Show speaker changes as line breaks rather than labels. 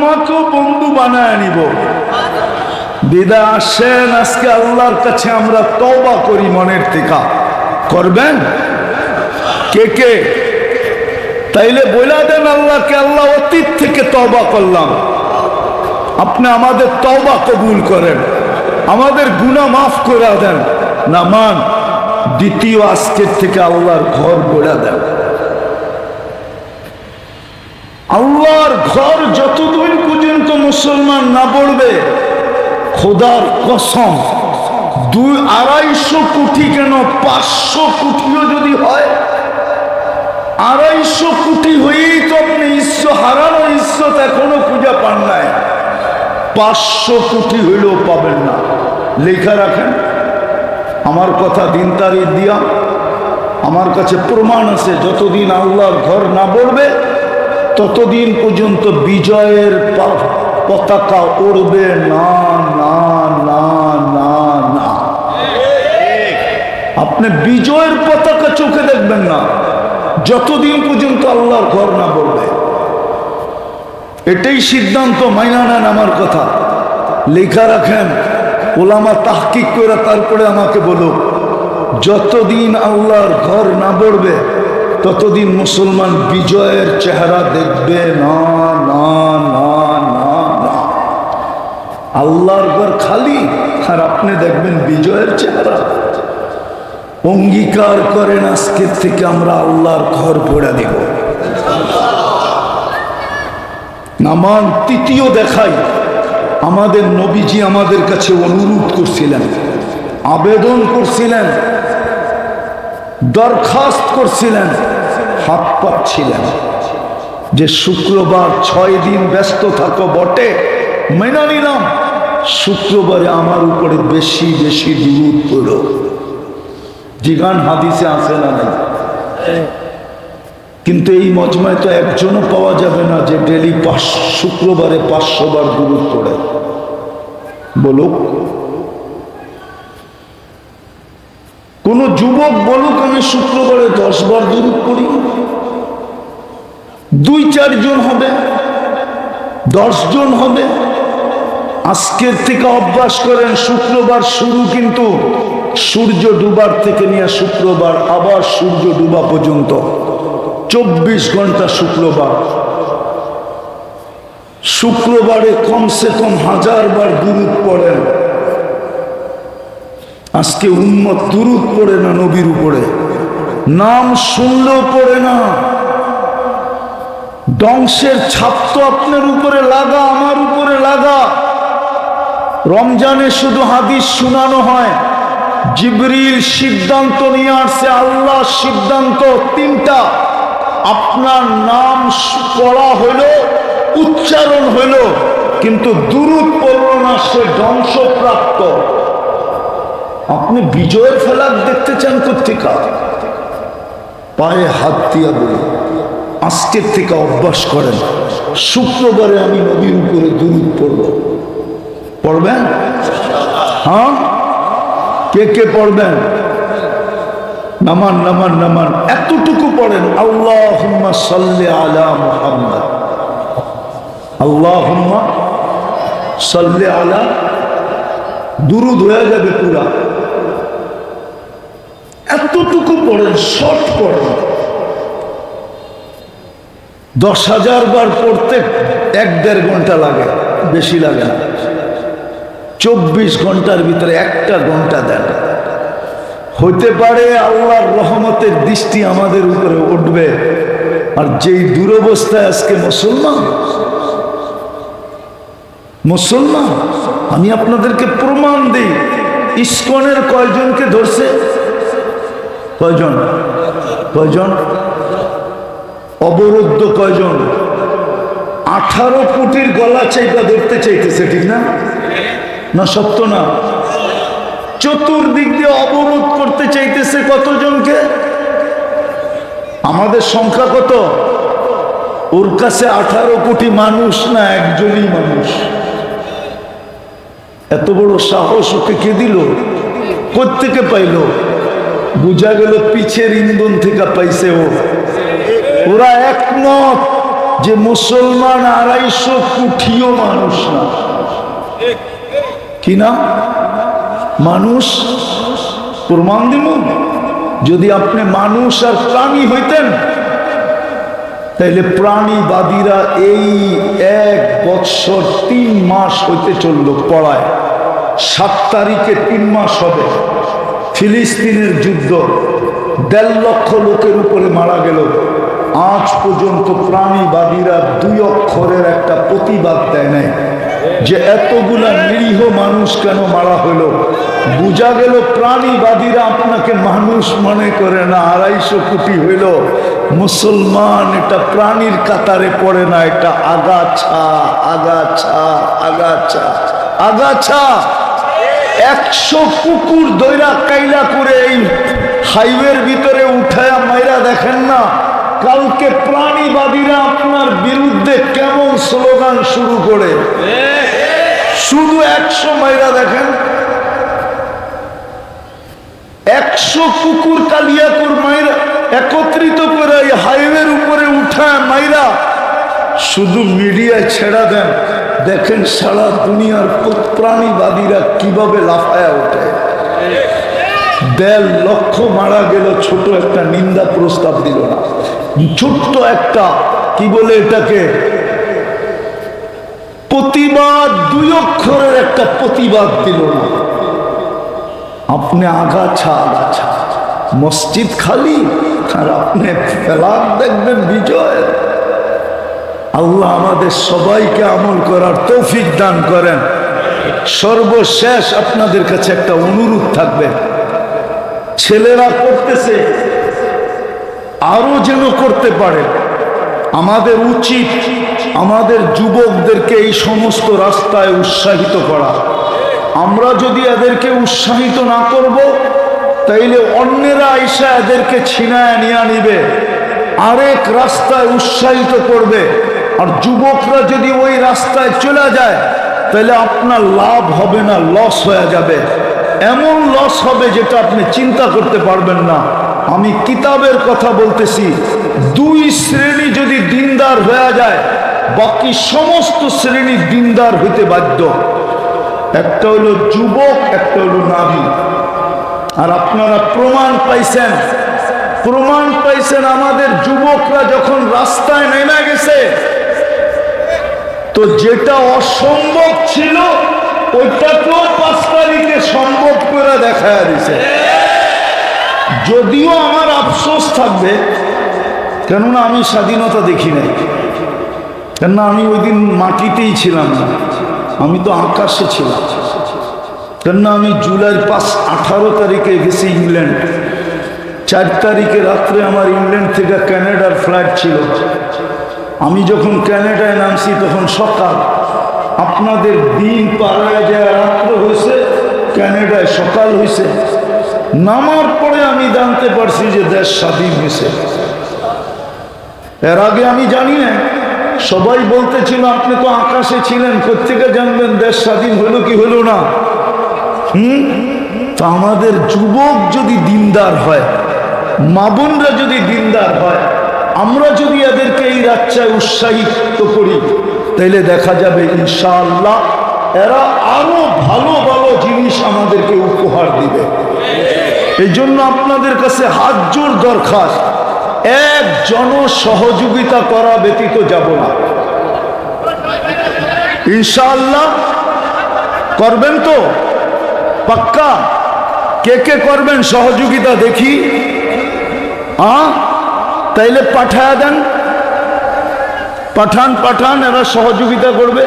তোমাকেও বন্ধু বানায় নিব। দিদা আসেন, আজকে আল্লাহর কাছে আমরা তওবা করি মনের থেকে। করবেন? কে কে? তাইলে বইলা দেন আল্লাহকে, আল্লাহ অতীত থেকে তবা করলাম। আপনি আমাদের তবা কবুল করেন। আমাদের গুনাহ মাফ করে দেন। না, মান, দ্বিতীয় আজকের থেকে আল্লাহর ঘর গড়া দেন আল্লাহর ঘর যতদিন পর্যন্ত মুসলমান না পড়বে? খোদার কসম, দুই আড়াইশো কোটি কেন পাঁচশো কোটিও যদি হয়? আড়াইশো কোটি হয়েই তো আপনি ঈশ্ব হারানো ইজ্জত এখনও খুঁজে পান নাই। পাঁচশো কোটি হইলেও পাবেন না। লেখা রাখেন, আমার কথা দিন তারিখ দিয়া। আমার কাছে প্রমাণ আছে, যতদিন আল্লাহর ঘর না পড়বে ততদিন পর্যন্ত বিজয়ের পতাকা উড়বে না না না না না। আপনি বিজয়ের পতাকা চোখে দেখবেন না। যতদিন পর্যন্ত আল্লাহর ঘর না বলবে। এটাই সিদ্ধান্ত, মাইনা নেন আমার কথা। লেখা রাখেন, ওলামা তাহকিক করে তারপরে আমাকে বলো যতদিন আল্লাহর ঘর না পড়বে ততদিন মুসলমান বিজয়ের চেহারা দেখবে না না না। আল্লাহর ঘর খালি, আর আপনি দেখবেন বিজয়ের চেহারা। অঙ্গীকার করেন, আজকের থেকে আমরা আল্লাহর ঘর পড়ে দেব। নামান তৃতীয় দেখাই আমাদের নবীজি আমাদের কাছে অনুরোধ করছিলেন, আবেদন করছিলেন, দরখাস্ত করছিলেন, হাত পাচ্ছিলেন যে শুক্রবার ছয় দিন ব্যস্ত থাকো বটে। মেনে নিলাম শুক্রবারে আমার উপরে বেশি বেশি দূর পড়ো। জিগান হাদিসে আসে না নাই? কিন্তু এই মজমায় তো একজনও পাওয়া যাবে না যে ডেলি পাঁচ, শুক্রবারে পাঁচশো বার দূরত পড়ে। বলুক কোন যুবক বলুক, আমি শুক্রবারে দশ বার দূরত পড়ি দুই চারজন হবে, দশজন হবে আজকের থেকে অভ্যাস করেন, শুক্রবার শুরু কিন্তু সূর্য ডুবার থেকে নিয়ে শুক্রবার, আবার সূর্য ডুবা পর্যন্ত। চব্বিশ ঘণ্টা শুক্রবার। শুক্রবারে কমসে কম হাজার বার দুরুদ পড়েন। আজকে উন্মত দুরুদ পড়ে না নবীর উপরে? নাম শুনলেও পড়ে না। দংশের ছাপ তো আপনার উপরে লাগা, আমার উপরে লাগা। রমজানে শুধু হাদিস শোনানো হয়। জিবরিল সিদ্ধান্ত নিয়ে আসছে আল্লাহ সিদ্ধান্ত তিনটা। আপনার নাম পড়া হইল, উচ্চারণ হইল, কিন্তু দূরত পড়ল না, সে ধ্বংসপ্রাপ্ত। আপনি বিজয়ের ফেলাক দেখতে চান কোথেকা পায়ে হাত দিয়া বলি, আজকের থেকে অভ্যাস করেন, শুক্রবারে আমি নবীর উপরে দূরত পড়ব। পড়বেন? হ্যাঁ? কে কে পড়বেন? নামান নামান নামান। এতটুকু পড়েন আল্লাহ সাল্লি আলা মুহাম্মদ। আল্লাহ সাল্লি আলা, দুরুদ হয়ে যাবে পুরা। এতটুকু পড়েন, শর্ট পড়েন। দশ হাজার বার পড়তে এক দেড় ঘণ্টা লাগে, বেশি লাগে না। চব্বিশ ঘণ্টার ভিতরে একটা ঘণ্টা দেন। হইতে পারে আল্লাহর রহমতের দৃষ্টি আমাদের উপরে উঠবে, আর যেই দুরবস্থায় আজকে মুসলমান মুসলমান, আমি আপনাদেরকে প্রমাণ দিই, ইস্কনের কয়জনকে ধরছে? কয়জন? কয়জন? অবরুদ্ধ কয়জন? আঠারো কোটির গলা চাইটা ধরতে চাইতেছে, ঠিক না? না সত্য না? চতুর্দিক দিয়ে অবরোধ করতে চাইতেছে কতজনকে? আমাদের সংখ্যা কত? ওর কাছে আঠারো কোটি মানুষ না একজনই মানুষ? এত বড় সাহস ওকে কে দিল? কোথেকে পাইল? বুঝা গেল পিছের ইন্ধন থেকে পাইছে ও। ওরা একমত যে মুসলমান আড়াইশো কুঠিও মানুষ না। কি না? মানুষ প্রমাণ দিব। যদি আপনি মানুষ আর প্রাণী হইতেন, তাইলে প্রাণীবাদীরা এই এক বৎসর তিন মাস হইতে চলল পড়ায়। সাত তারিখে তিন মাস হবে। ফিলিস্তিনের যুদ্ধ, দেড় লক্ষ লোকের উপরে মারা গেল। আজ পর্যন্ত প্রাণীবাদীরা দুই অক্ষরের একটা প্রতিবাদ দেয় নাই। যে এতগুলা নিরীহ মানুষ কেন মারা হলো? বোঝা গেল প্রাণীবাদীরা আপনাকে মানুষ মনে করে না, আড়াইশো কোটি হইল। মুসলমান, এটা প্রাণীর কাতারে পড়ে না, এটা আগাছা আগাছা আগাছা আগাছা। একশো কুকুর দৈরা কাইলা করে এই হাইওয়ের ভিতরে উঠায়া মাইরা দেখেন না, কালকে প্রাণীবাদীরা আপনার বিরুদ্ধে কেমন স্লোগান শুরু করে? শুধু একশো মাইরা দেখেন। একশো কুকুর কালিয়াকুর মাইরা, একত্রিত করে এই হাইওয়ের উপরে উঠায় মাইরা, শুধু মিডিয়ায় ছেড়া দেন। দেখেন সারা দুনিয়ার প্রাণীবাদীরা কীভাবে লাফায়া ওঠে। দেড় লক্ষ মারা গেল, ছোট একটা নিন্দা প্রস্তাব দিল না। ছোট্ট একটা কি বলে এটাকে? প্রতিবাদ, দুই অক্ষরের একটা প্রতিবাদ দিল আপনি আগাছা আগাছা। মসজিদ খালি, আর আপনি ফেলার দেখবেন বিজয়। আল্লাহ আমাদের সবাইকে আমল করার তৌফিক দান করেন। সর্বশেষ আপনাদের কাছে একটা অনুরোধ থাকবে। ছেলেরা করতেছে, আরও যেন করতে পারে। আমাদের উচিত আমাদের যুবকদেরকে এই সমস্ত রাস্তায় উৎসাহিত করা। আমরা যদি এদেরকে উৎসাহিত না করব, তাইলে অন্যেরা আইসা এদেরকে ছিনায় নিয়ে নিবে, আরেক রাস্তায় উৎসাহিত করবে। আর যুবকরা যদি ওই রাস্তায় চলে যায় তাহলে আপনার লাভ হবে না, লস হয়ে যাবে। এমন লস হবে যেটা আপনি চিন্তা করতে পারবেন না। আমি কিতাবের কথা বলতেছি। দুই শ্রেণি যদি দিনদার হয়ে যায়, বাকি সমস্ত শ্রেণি দিনদার হইতে বাধ্য। একটা হলো যুবক, একটা হলো নারী। আর আপনারা প্রমাণ পাইছেন। প্রমাণ পাইছেন আমাদের যুবকরা যখন রাস্তায় নেমে গেছে, তো যেটা অসম্ভব ছিল ওইটাকেও পাঁচ তারিখে সম্ভব করে দেখা দিছে। যদিও আমার আফসোস থাকবে, কেননা আমি স্বাধীনতা দেখি নাই। কেননা আমি ওই দিন মাটিতেই ছিলাম না। আমি তো আকাশে ছিলাম। কেননা আমি জুলাইয়ের পাঁচ, আঠারো তারিখে গেছি ইংল্যান্ড। চার তারিখে রাত্রে আমার ইংল্যান্ড থেকে ক্যানাডার ফ্লাইট ছিল। আমি যখন ক্যানাডায় নামছি তখন সকাল। আপনাদের দিন পাড়ায় যায়, রাত্র হয়েছে ক্যানাডায় সকাল হয়েছে নামার পরে আমি জানতে পারছি যে দেশ স্বাধীন হয়েছে। এর আগে আমি জানি না সবাই বলতেছিল, আপনি তো আকাশে ছিলেন কোথেকে জানবেন দেশ স্বাধীন হলো কি হলো না? হুম? তো আমাদের যুবক যদি দিনদার হয়, মা বোনরা যদি দিনদার হয়, আমরা যদি এদেরকে এই রাচ্চায় উৎসাহিত করি তাহলে দেখা যাবে ইনশাআল্লাহ এরা আরও ভালো ভালো জিনিস আমাদেরকে উপহার দিবে। এই জন্য আপনাদের কাছে হাত জোর দরখাস্ত। এক জন সহযোগিতা করা ব্যতীত যাব না। ইনশাআল্লাহ করবেন তো? পাক্কা? কে কে করবেন সহযোগিতা দেখি? হ্যাঁ তাইলে পাঠায় দেন। পাঠান পাঠান, এরা সহযোগিতা করবে।